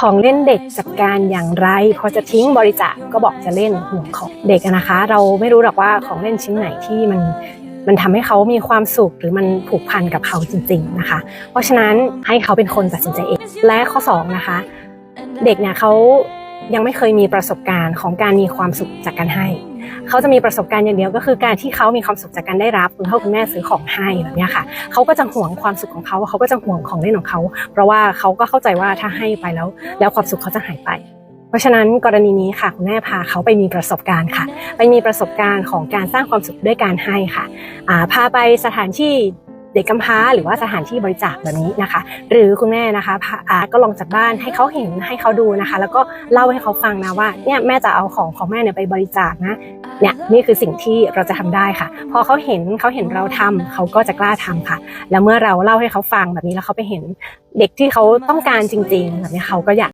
ของเล่นเด็กจัดการอย่างไรพอจะทิ้งบริจาคก็บอกจะเล่นห่วงของเด็กนะคะ เราไม่รู้หรอกว่าของเล่นชิ้นไหนที่มันมันทำให้เขามีความสุขหรือมันผูกพันกับเขาจริง ๆนะคะ เพราะฉะนั้นให้เขาเป็นคนตัดสินใจเองและข้อสองนะคะเด็กเนี่ยเขา ยังไม่เคยมีประสบการณ์ของการมีความสุขจากการให้ เขาจะมีประสบการณ์อย่างเดียวก็คือการที่เขามีความสุขจากการได้รับคุณพ่อคุณแม่ซื้อของให้แบบนี้ค่ะ เขาก็จะห่วงความสุขของเขาเขาก็จะห่วงของเล่นของเขา เพราะว่าเขาก็เข้าใจว่าถ้าให้ไปแล้ว แล้วความสุขเขาจะหายไป เพราะฉะนั้นกรณีนี้ค่ะคุณแม่พาเขาไปมีประสบการณ์ค่ะ ไปมีประสบการณ์ของการสร้างความสุขด้วยการให้ค่ะพาไปสถานที่ เด็กกำพร้าหรือว่าสถานที่บริจาคแบบนี้นะคะ หรือคุณแม่นะคะพาอาก็ลองจากบ้านให้เขาเห็นให้เขาดูนะคะ แล้วก็เล่าให้เขาฟังนะว่าเนี่ยแม่จะเอาของของแม่เนี่ยไปบริจาคนะเนี่ยนี่คือสิ่งที่เราจะทำได้ค่ะ พอเขาเห็นเขาเห็นเราทำเขาก็จะกล้าทำค่ะ แล้วเมื่อเราเล่าให้เขาฟังแบบนี้แล้วเขาไปเห็นเด็กที่เขาต้องการจริงๆแบบนี้เขาก็อยาก